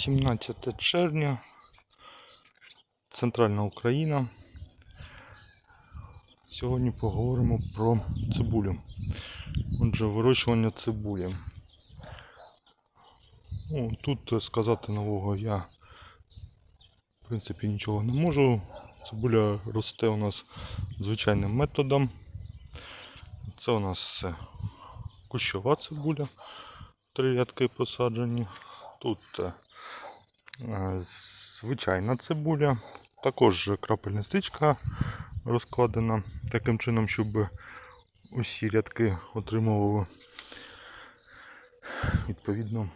17 червня, Центральна Україна. Сьогодні поговоримо про цибулю. Отже, вирощування цибулі. Ну, тут сказати нового я в принципі нічого не можу. Цибуля росте у нас звичайним методом. Це у нас кущова цибуля. Три рядки посаджені. Тут е, е, звичайна цибуля. Також крапельна стичка розкладена таким чином, щоб усі рядки отримували відповідно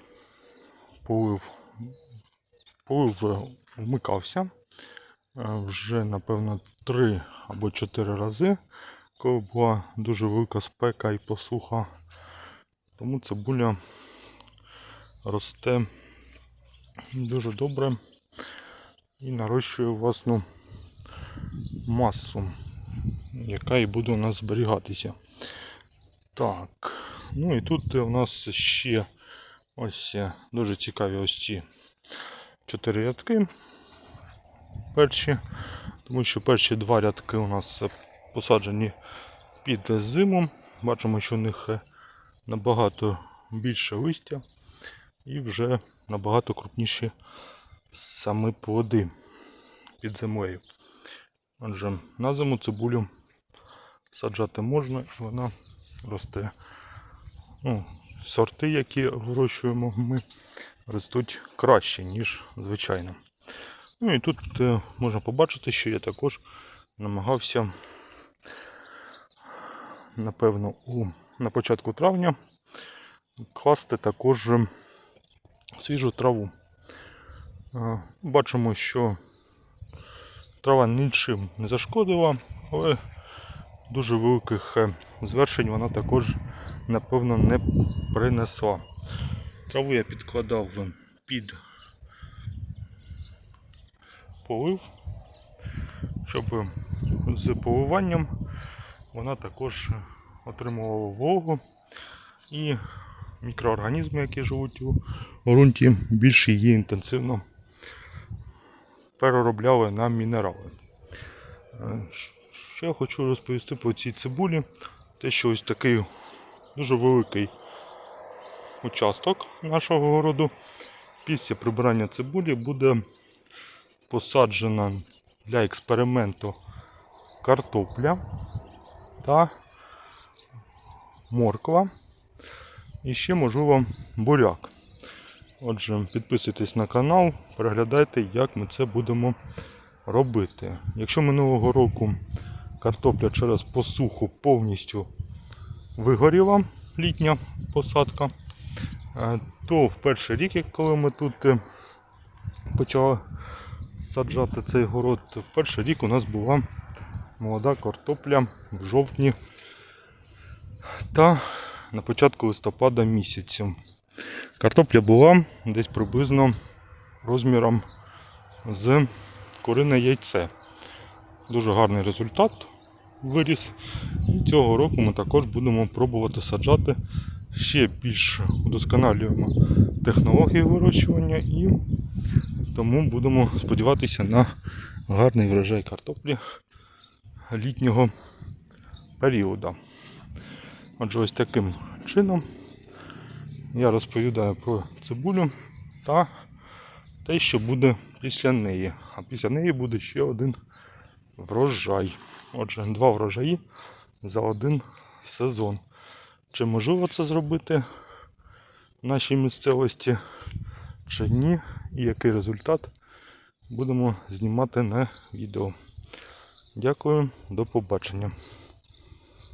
полив. Полив вмикався е, вже, напевно, 3 або 4 рази, коли була дуже велика спека і посуха. Тому цибуля росте дуже добре і нарощує власну масу, яка і буде у нас зберігатися. Так, ну і тут у нас ще ось е, дуже цікаві ось ці чотири рядки. Перші, тому що перші два рядки у нас посаджені під зиму. Бачимо, що у них е, набагато більше листя і вже набагато крупніші саме плоди під землею. Отже, на зиму цибулю саджати можна і вона росте. Ну, сорти, які вирощуємо ми, ростуть краще, ніж звичайно. Ну і тут е, можна побачити, що я також намагався, напевно, у, на початку травня класти також свіжу траву. Бачимо, що трава нічим не зашкодила, але дуже великих е, звершень вона також, напевно, не принесла. Траву я підкладав під полив, щоб з поливанням вона також отримувала вологу і мікроорганізми, які живуть у ґрунті, більш її інтенсивно переробляли на мінерали. Е, Що я хочу розповісти по цій цибулі, те, що ось такий дуже великий участок нашого городу. Після прибирання цибулі буде посаджена для експерименту картопля та морква і ще можливо буряк. Отже, підписуйтесь на канал, переглядайте, як ми це будемо робити. Якщо минулого року картопля через посуху повністю вигоріла літня посадка, е, то в перший рік, коли ми тут е, почали саджати цей город, в перший рік у нас була молода картопля в жовтні та на початку листопада місяцю. Картопля була десь приблизно розміром з курине яйце. Дуже гарний результат виріс. І цього року ми також будемо пробувати саджати ще більш удосконалюємо технології вирощування і тому будемо сподіватися на гарний врожай картоплі літнього періоду. Отже, ось таким чином я розповідаю про цибулю та те, що буде після неї. А після неї буде ще один врожай. Отже, два врожаї за один сезон. Чи можливо це зробити в нашій місцевості, чи ні, і який результат будемо знімати на відео. Дякую, до побачення.